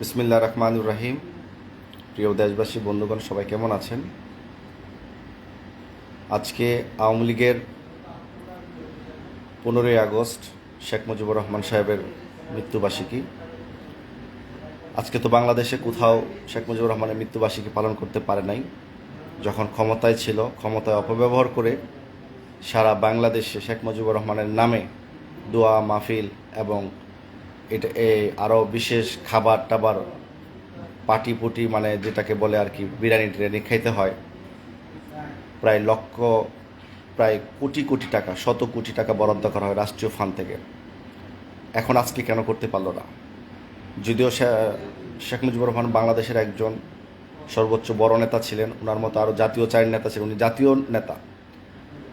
বিসমিল্লা রহমানুর রাহিম। প্রিয় দেশবাসী, বন্ধুগণ, সবাই কেমন আছেন? আজকে আওয়ামী লীগের পনেরোই আগস্ট শেখ মুজিবুর রহমান সাহেবের মৃত্যুবার্ষিকী। আজকে তো বাংলাদেশে কোথাও শেখ মুজিবুর রহমানের মৃত্যুবার্ষিকী পালন করতে পারে নাই। যখন ক্ষমতায় ছিল, ক্ষমতায় অপব্যবহার করে সারা বাংলাদেশে শেখ মুজিবুর রহমানের নামে দোয়া, মাহফিল এবং এটা আরও বিশেষ খাবার টাবার পাটি পুটি মানে যেটাকে বলে আর কি, বিরিয়ানি টিরিয়ানি খাইতে হয়। প্রায় লক্ষ, প্রায় কোটি কোটি টাকা, শত কোটি টাকা বরাদ্দ করা হয় রাষ্ট্রীয় ফান্ড থেকে। এখন আজকে কেন করতে পারল না? যদিও শেখ মুজিবুর রহমান বাংলাদেশের একজন সর্বোচ্চ বড় নেতা ছিলেন, ওনার মতো আরও জাতীয় চার নেতা ছিলেন, উনি জাতীয় নেতা।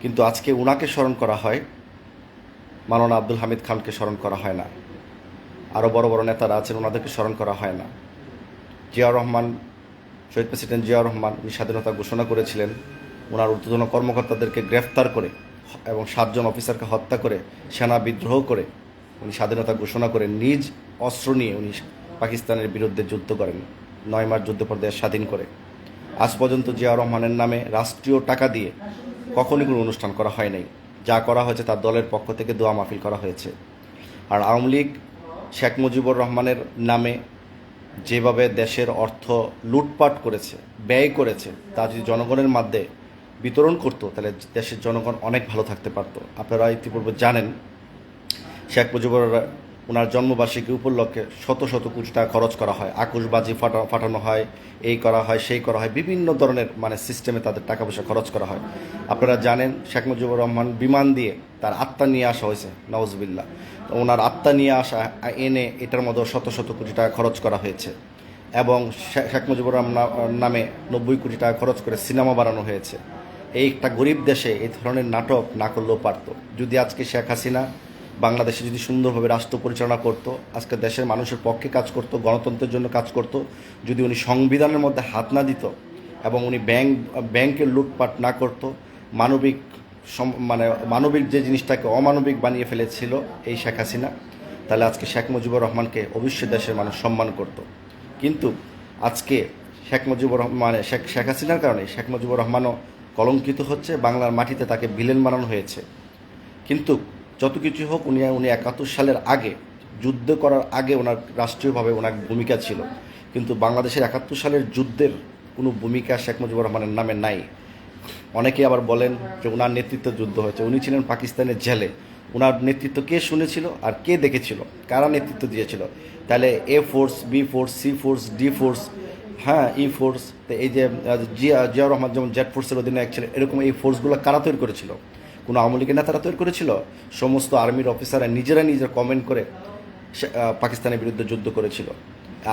কিন্তু আজকে উনাকে স্মরণ করা হয়, মাওলানা আব্দুল হামিদ খানকে স্মরণ করা হয় না। আরও বড় বড় নেতারা আছেন, ওনাদেরকে স্মরণ করা হয় না। জিয়াউর রহমান, শহীদ প্রেসিডেন্ট জিয়াউর রহমান উনি স্বাধীনতা ঘোষণা করেছিলেন। ওনার ঊর্ধ্বতন কর্মকর্তাদেরকে গ্রেফতার করে এবং সাতজন অফিসারকে হত্যা করে, সেনা বিদ্রোহ করে উনি স্বাধীনতা ঘোষণা করে নিজ অস্ত্র নিয়ে উনি পাকিস্তানের বিরুদ্ধে যুদ্ধ করেন, নয় মাস যুদ্ধ পর দেশ স্বাধীন করে। আজ পর্যন্ত জিয়াউর রহমানের নামে রাষ্ট্রীয় টাকা দিয়ে কখনই কোনো অনুষ্ঠান করা হয় নাই। যা করা হয়েছে তার দলের পক্ষ থেকে দোয়া মাহফিল করা হয়েছে। আর আওয়ামী লীগ শেখ মুজিবুর রহমানের নামে যেভাবে দেশের অর্থ লুটপাট করেছে, ব্যয় করেছে, তা যদি জনগণের মধ্যে বিতরণ করত, তাহলে দেশের জনগণ অনেক ভালো থাকতে পারত। আপনারা ইতিপূর্বে জানেন, শেখ মুজিবুর ওনার জন্মবার্ষিকী উপলক্ষে শত শত কোটি টাকা খরচ করা হয়। আকুশবাজি ফাটা ফাটানো হয়, এই করা হয়, সেই করা হয়, বিভিন্ন ধরনের মানে সিস্টেমে তাদের টাকা পয়সা খরচ করা হয়। আপনারা জানেন, শেখ মুজিবুর রহমান বিমান দিয়ে তার আত্মা নিয়ে আসা হয়েছে নওয়াজবিল্লা তো ওনার আত্মা নিয়ে আসা, এনে এটার মধ্যে শত শত কোটি টাকা খরচ করা হয়েছে। এবং শেখ মুজিবুর রহমান নামে নব্বই কোটি টাকা খরচ করে সিনেমা বানানো হয়েছে। এই একটা গরিব দেশে এই ধরনের নাটক না করলেও পারত। যদি আজকে শেখ হাসিনা বাংলাদেশে যদি সুন্দরভাবে রাষ্ট্র পরিচালনা করত, আজকে দেশের মানুষের পক্ষে কাজ করত, গণতন্ত্রের জন্য কাজ করত, যদি উনি সংবিধানের মধ্যে হাত না দিত এবং উনি ব্যাংক, ব্যাংকের লুটপাট না করত, মানবিক মানে মানবিক যে জিনিসটাকে অমানবিক বানিয়ে ফেলেছিল এই শেখ হাসিনা, তাহলে আজকে শেখ মুজিবুর রহমানকে অবশ্যই দেশের মানুষ সম্মান করত। কিন্তু আজকে শেখ মুজিবুর মানে শেখ শেখ হাসিনার কারণে শেখ মুজিবুর রহমানও কলঙ্কিত হচ্ছে, বাংলার মাটিতে তাকে ভিলেন বানানো হয়েছে। কিন্তু যত কিছু হোক, উনি উনি একাত্তর সালের আগে, যুদ্ধ করার আগে ওনার রাষ্ট্রীয়ভাবে ওনার ভূমিকা ছিল। কিন্তু বাংলাদেশের একাত্তর সালের যুদ্ধের কোনো ভূমিকা শেখ মুজিবুর রহমানের নামে নাই। অনেকে আবার বলেন যে ওনার নেতৃত্বে যুদ্ধ হয়েছে। উনি ছিলেন পাকিস্তানের জেলে। ওনার নেতৃত্ব কে শুনেছিল আর কে দেখেছিল? কারা নেতৃত্ব দিয়েছিল? তাহলে A force, B force, C force, D force হ্যাঁ ই ফোর্স, তো এই যে জিয়া, জিয়াউর রহমান যেমন জেড ফোর্সের অধীনে এক ছিলেন, এরকম এই ফোর্সগুলো কারা তৈরি করেছিল? কোনো আওয়ামী লীগের নেতারা তৈরি করেছিল? সমস্ত আর্মির অফিসাররা নিজেরা নিজের কমেন্ট করে পাকিস্তানের বিরুদ্ধে যুদ্ধ করেছিল।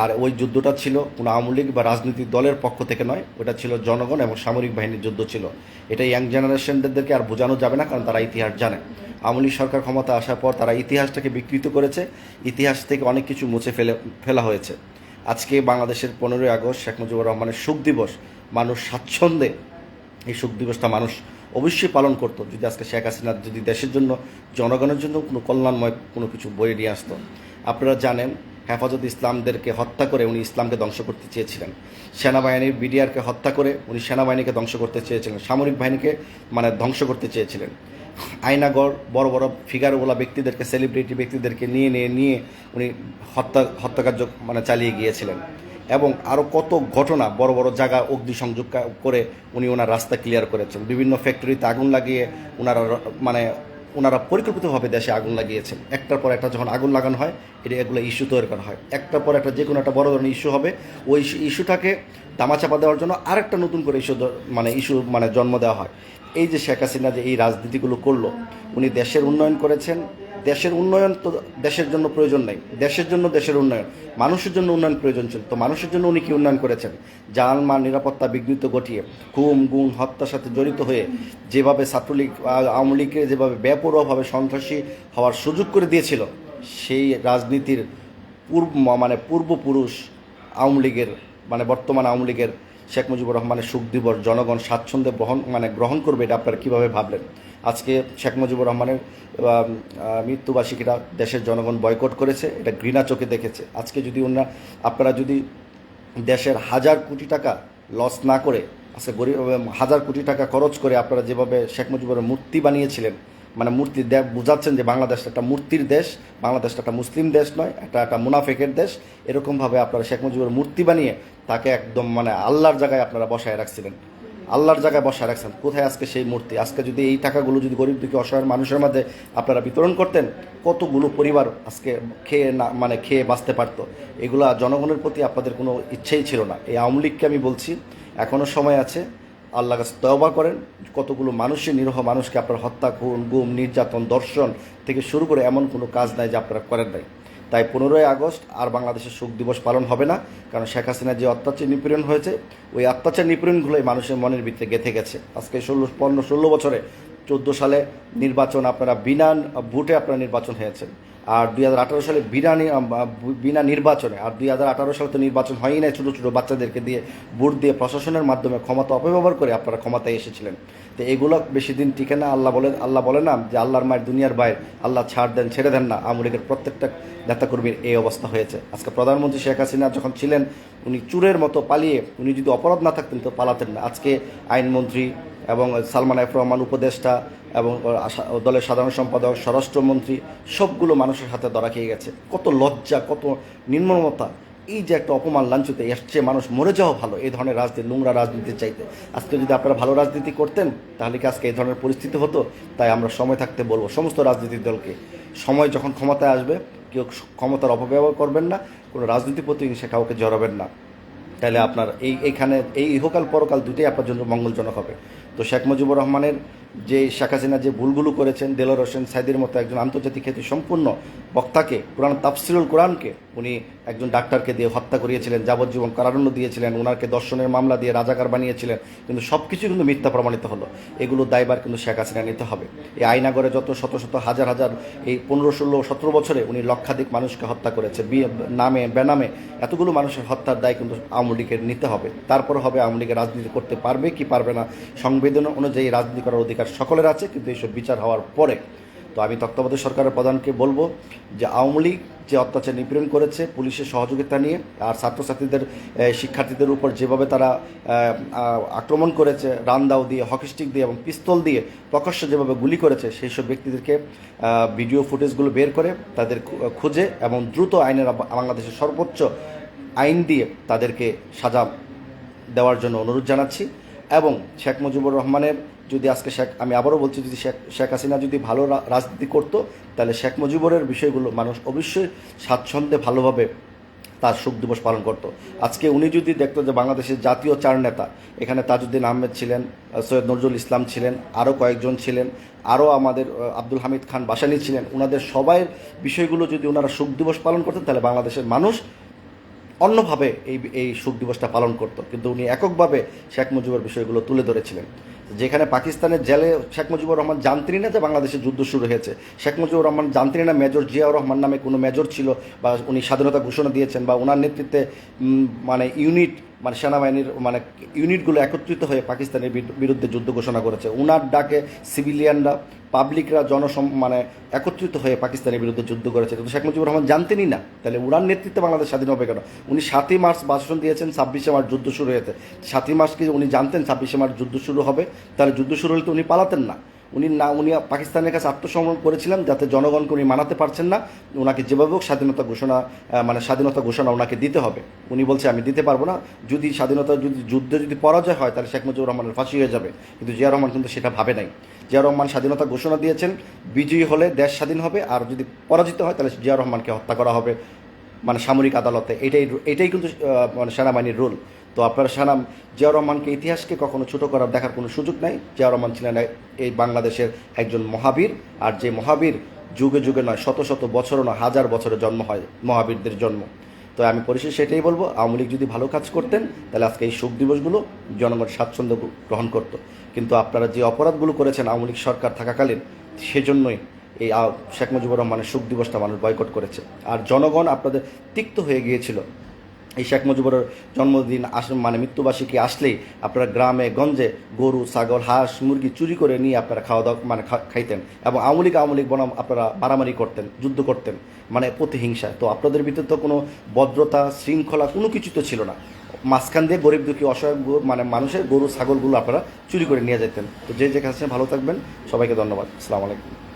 আর ওই যুদ্ধটা ছিল কোনো আওয়ামী লীগ বা রাজনৈতিক দলের পক্ষ থেকে নয়, ওটা ছিল জনগণ এবং সামরিক বাহিনীর যুদ্ধ ছিল। এটা ইয়াং জেনারেশনদেরকে আর বোঝানো যাবে না, কারণ তারা ইতিহাস জানে। আওয়ামী সরকার ক্ষমতা আসার পর তারা ইতিহাসটাকে বিকৃত করেছে, ইতিহাস থেকে অনেক কিছু মুছে ফেলে, ফেলা হয়েছে। আজকে বাংলাদেশের পনেরোই আগস্ট শেখ মুজিবুর রহমানের সুখ দিবস, মানুষ স্বাচ্ছন্দ্যে এই শোক দিবসটা মানুষ অবশ্যই পালন করতো। যদি আজকে শেখ হাসিনা যদি দেশের জন্য, জনগণের জন্য কোনো কল্যাণময় কোনো কিছু বয়ে নিয়ে আসতো, আপনারা জানেন, হেফাজত ইসলামদেরকে হত্যা করে উনি ইসলামকে ধ্বংস করতে চেয়েছিলেন। সেনাবাহিনীর বিডিআরকে হত্যা করে উনি সেনাবাহিনীকে ধ্বংস করতে চেয়েছিলেন। সামরিক বাহিনীকে মানে ধ্বংস করতে চেয়েছিলেন। আয়নাগড় বড় বড় ফিগারওয়ালা ব্যক্তিদেরকে সেলিব্রিটি ব্যক্তিদেরকে নিয়ে নিয়ে নিয়ে উনি হত্যা, হত্যাকার্য মানে চালিয়ে গিয়েছিলেন। এবং আরও কত ঘটনা, বড় বড় জায়গা অগ্নিসংযোগ সংযোগ করে উনি ওনার রাস্তা ক্লিয়ার করেছেন। বিভিন্ন ফ্যাক্টরিতে আগুন লাগিয়ে ওনারা মানে ওনারা পরিকল্পিতভাবে দেশে আগুন লাগিয়েছেন। একটার পর একটা যখন আগুন লাগানো হয়, এটা এগুলো ইস্যু তৈরি করা হয়। একটার পর একটা যে কোনো একটা বড় ধরনের ইস্যু হবে। ওই ইস্যুটাকে দামাচাপা দেওয়ার জন্য আরেকটা নতুন করে ইস্যু মানে ইস্যু মানে জন্ম দেওয়া হয়। এই যে শেখ হাসিনা যে এই রাজনীতিগুলো করল, উনি দেশের উন্নয়ন করেছেন। দেশের উন্নয়ন তো দেশের জন্য প্রয়োজন নেই। দেশের জন্য দেশের উন্নয়ন। মানুষের জন্য উন্নয়ন প্রয়োজন ছিল। তো মানুষের জন্য উনি কি উন্নয়ন করেছেন? জাল মান নিরাপত্তা বিঘ্নিত ঘটিয়ে খুম গুম, হত্যার সাথে জড়িত হয়ে যেভাবে ছাত্রলীগ আওয়ামী লীগকে যেভাবে বেপরোয়াভাবে সন্ত্রাসী হওয়ার সুযোগ করে দিয়েছিল, সেই রাজনীতির পূর্ব মানে পূর্বপুরুষ আওয়ামী লীগের মানে বর্তমান আওয়ামী লীগের শেখ মুজিবুর রহমানের সুখ দিবস জনগণ স্বাচ্ছন্দ্যে গ্রহণ মানে গ্রহণ করবে এটা আপনারা কীভাবে ভাবলেন? আজকে শেখ মুজিবুর রহমানের আহ, দেশের জনগণ বয়কট করেছে এটা ঘৃণা চোখে দেখেছে। আজকে যদি ওনারা আপনারা যদি দেশের হাজার কোটি টাকা লস না করে আজকে গরিব হাজার কোটি টাকা খরচ করে আপনারা যেভাবে শেখ মুজিবুরের মূর্তি বানিয়েছিলেন মানে মূর্তি দে- বুঝাচ্ছেন যে বাংলাদেশ একটা মূর্তির দেশ, বাংলাদেশটা একটা মুসলিম দেশ নয় একটা একটা মুনাফেকের দেশ। এরকমভাবে আপনারা শেখ মুজিবুর মূর্তি বানিয়ে তাকে একদম মানে আল্লাহর জায়গায় আপনারা বসায় রাখছিলেন। আল্লাহর জায়গায় বসায় রাখছেন। কোথায় আজকে সেই মূর্তি? আজকে যদি এই টাকাগুলো যদি গরিব দুঃখী অসহায় মানুষের মধ্যে আপনারা বিতরণ করতেন, কতগুলো পরিবার আজকে খেয়ে না মানে খেয়ে বাঁচতে পারতো? এগুলা জনগণের প্রতি আপনাদের কোনো ইচ্ছেই ছিল না। এই আওয়ামী লীগকে আমি বলছি এখনও সময় আছে। আল্লাহ কাছে তওবা করেন। কতগুলো মানুষের নিরহ মানুষকে আপনার হত্যা, খুন, গুম, নির্যাতন, দর্শন থেকে শুরু করে এমন কোনো কাজ নাই যে আপনারা করেন নাই। তাই পনেরোই আগস্ট আর বাংলাদেশের শোক দিবস পালন হবে না, কারণ শেখ হাসিনার যে অত্যাচার নিপীড়ন হয়েছে, ওই অত্যাচার নিপীড়নগুলোই মানুষের মনের ভিতরে গেঁথে গেছে। আজকে ষোলো, পনেরো, ষোলো বছরে চোদ্দ সালে নির্বাচন আপনারা বিনা ভোটে আপনারা নির্বাচন হয়েছেন। আর দুই হাজার আঠারো সালে বিনা নি- বিনা নির্বাচনে, আর দুই হাজার আঠারো সালে তো নির্বাচন হয়ই নাই ছোটো ছোটো বাচ্চাদেরকে দিয়ে ভোট দিয়ে প্রশাসনের মাধ্যমে ক্ষমতা অপব্যবহার করে আপনারা ক্ষমতায় এসেছিলেন। তো এগুলো বেশি দিন টিকে না, আল্লাহ বলে আল্লাহ বলে না যে আল্লাহর মায়ের দুনিয়ার বাইরে আল্লাহ ছাড় দেন, ছেড়ে দেন না। আওয়ামী লীগের প্রত্যেকটা নেতাকর্মীর এই অবস্থা হয়েছে। আজকে প্রধানমন্ত্রী শেখ হাসিনা যখন ছিলেন, উনি চুরের মতো পালিয়ে, উনি যদি অপরাধ না থাকতেন তো পালাতেন না। আজকে আইনমন্ত্রী এবং সালমান এফ রহমান উপদেষ্টা এবং দলের সাধারণ সম্পাদক, স্বরাষ্ট্রমন্ত্রী, সবগুলো মানুষের হাতে ধরা খেয়ে গেছে। কত লজ্জা, কত নির্মমতা। এই যে একটা অপমান লাঞ্ছিত এসছে মানুষ মরে যাওয়া ভালো। এই ধরনের রাজনীতি, নোংরা রাজনীতি চাইতে। আজকে যদি আপনারা ভালো রাজনীতি করতেন, তাহলে কি আজকে এই ধরনের পরিস্থিতি হতো? তাই আমরা সময় থাকতে বলব, সমস্ত রাজনীতির দলকে। সময় যখন ক্ষমতায় আসবে, কেউ ক্ষমতার অপব্যবহার করবেন না, কোনো রাজনীতি প্রতিহিংসা কাউকে জড়াবেন না। তাহলে আপনার এই এইখানে এই ইহকাল পরকাল দুটোই আপনার জন্য মঙ্গলজনক হবে। তো শেখ মুজিবুর রহমানের যে শেখ হাসিনা যে ভুলগুলো করেছেন দেলোর হোসেন সাইদের মতো একজন আন্তর্জাতিক খ্যাতি সম্পূর্ণ বক্তাকে, কোরআন তাফসিরুল কোরআনকে, উনি একজন ডাক্তারকে দিয়ে হত্যা করিয়েছিলেন, যাবজ্জীবন কারারণ্য দিয়েছিলেন ওনাকে দর্শনের মামলা দিয়ে রাজাকার বানিয়েছিলেন, কিন্তু সব কিছু কিন্তু মিথ্যা প্রমাণিত হলো। এগুলো দায়বার কিন্তু শেখ হাসিনা নিতে হবে। এই আইনাগরে যত শত শত হাজার হাজার, এই পনেরো, ষোলো, সতেরো বছরে উনি লক্ষাধিক মানুষকে হত্যা করেছে। নামে, বেনামে এতগুলো মানুষের হত্যার দায় কিন্তু আওয়ামী লীগের নিতে হবে। তারপর হবে আওয়ামী লীগের রাজনীতি করতে পারবে কি পারবে না সংবেদন অনুযায়ী রাজনীতি করার অধিকার সকলের আছে, কিন্তু এইসব বিচার হওয়ার পরে। তো আমি তত্ত্বাবধায়ক সরকারের প্রধানকে বলব যে আওয়ামী লীগ যে অত্যাচার নিপীড়ন করেছে পুলিশের সহযোগিতা নিয়ে, আর ছাত্রছাত্রীদের শিক্ষার্থীদের উপর যেভাবে তারা আক্রমণ করেছে রান্দাও দিয়ে হকিস্টিক দিয়ে এবং পিস্তল দিয়ে প্রকাশ্যে যেভাবে গুলি করেছে সেই সব ব্যক্তিদেরকে ভিডিও ফুটেজগুলো বের করে তাদের খুঁজে এবং দ্রুত আইনের বাংলাদেশের সর্বোচ্চ আইন দিয়ে তাদেরকে সাজা দেওয়ার জন্য অনুরোধ জানাচ্ছি এবং শেখ মুজিবুর রহমানের যদি আজকে শেখ, আমি আবারও বলছি, যদি শেখ শেখ হাসিনা যদি ভালো রাজনীতি করতো, তাহলে শেখ মুজিবুরের বিষয়গুলো মানুষ অবশ্যই স্বাচ্ছন্দ্যে ভালোভাবে তার শোক দিবস পালন করত। আজকে উনি যদি দেখতো যে বাংলাদেশের জাতীয় চার নেতা, এখানে তাজউদ্দিন আহমেদ ছিলেন সৈয়দ নজরুল ইসলাম ছিলেন, আরও কয়েকজন ছিলেন, আরও আমাদের আব্দুল হামিদ খান বাসানি ছিলেন ওনাদের সবাই বিষয়গুলো যদি ওনারা শোক দিবস পালন করতেন, তাহলে বাংলাদেশের মানুষ অন্যভাবে এই এই শোক দিবসটা পালন করত। কিন্তু উনি এককভাবে শেখ মুজিবুর বিষয়গুলো তুলে ধরেছিলেন। যেখানে পাকিস্তানের জেলে শেখ মুজিবুর রহমান জানতেনই না যে বাংলাদেশে যুদ্ধ শুরু হয়েছে। শেখ মুজিবুর রহমান জানতেনই না মেজর, জিয়াউর রহমান নামে কোনো মেজর ছিল বা উনি স্বাধীনতা ঘোষণা দিয়েছেন বা ওনার নেতৃত্বে মানে ইউনিট মানে সেনাবাহিনীর মানে ইউনিটগুলো একত্রিত হয়ে পাকিস্তানের বিরুদ্ধে যুদ্ধ ঘোষণা করেছে। উনার ডাকে সিভিলিয়ানরা পাবলিকরা জনসম মানে একত্রিত হয়ে পাকিস্তানের বিরুদ্ধে যুদ্ধ করেছে। কিন্তু শেখ মুজিবুর রহমান জানতেনই না। তাহলে উনার নেতৃত্বে বাংলাদেশ স্বাধীন হবে কেন? উনি সাতই মার্চ ভাষণ দিয়েছেন, ছাব্বিশে মার্চ যুদ্ধ শুরু হয়েছে। সাতই মার্চ কি উনি জানতেন ছাব্বিশে মার্চ যুদ্ধ শুরু হবে? তাহলে যুদ্ধ শুরু হলে তো উনি পালাতেন না। উনি না, উনি পাকিস্তানের কাছে আত্মসমর্পণ করেছিলেন যাতে জনগণকে উনি মানাতে পারছেন না। ওনাকে যেভাবে হোক স্বাধীনতা ঘোষণা মানে স্বাধীনতা ঘোষণা ওনাকে দিতে হবে। উনি বলছে, আমি দিতে পারব না। যদি স্বাধীনতা, যদি যুদ্ধে যদি পরাজয় হয়, তাহলে শেখ মুজিবুর রহমানের ফাঁসি হয়ে যাবে। কিন্তু জিয়া রহমান কিন্তু সেটা ভাবে নাই। জিয়া রহমান স্বাধীনতা ঘোষণা দিয়েছেন। বিজয়ী হলে দেশ স্বাধীন হবে। আর যদি পরাজিত হয়, তাহলে জিয়া রহমানকে হত্যা করা হবে। মানে সামরিক আদালতে, এটাই এটাই কিন্তু মানে সেনাবাহিনীর রোল। তো আপনার সানাম জিয়াউর রহমানকে ইতিহাসকে কখনো ছোটো করার দেখার কোনো সুযোগ নাই। জিয়াউর রহমান ছিলেন এই বাংলাদেশের একজন মহাবীর, আর যে মহাবীর যুগে যুগে নয়, শত শত বছরও নয়, হাজার বছরে জন্ম হয়, মহাবীরদের জন্ম। তো আমি পরিশেষে সেটাই বলব, আওয়ামী লীগ যদি ভালো কাজ করতেন, তাহলে আজকে এই শোক দিবসগুলো জনগণ স্বাচ্ছন্দ্য গ্রহণ করত। কিন্তু আপনারা যে অপরাধগুলো করেছেন আওয়ামী লীগ সরকার থাকাকালীন, সেজন্যই এই শেখ মুজিবুর রহমানের শোক দিবসটা মানুষ বয়কট করেছে। আর জনগণ আপনাদের তিক্ত হয়ে গিয়েছিল। এই শেখ মুজিবুরের জন্মদিন আস মানে মৃত্যুবার্ষিকী আসলেই আপনারা গ্রামে, গঞ্জে গরু, ছাগল, হাঁস, মুরগি চুরি করে নিয়ে আপনারা খাওয়া দাওয়া মানে খাইতেন এবং আওয়ামী লীগ বনাম আপনারা মারামারি করতেন, যুদ্ধ করতেন মানে প্রতিহিংসা তো আপনাদের ভিতরে তো কোনো ভদ্রতা, শৃঙ্খলা কোনো কিছু তো ছিল না। মাঝখান দিয়ে গরিব দুঃখী, অসহায় মানে মানুষের গরু, ছাগলগুলো আপনারা চুরি করে নিয়ে যেতেন তো যে যেখানে আছেন ভালো থাকবেন। সবাইকে ধন্যবাদ। আসসালামু আলাইকুম।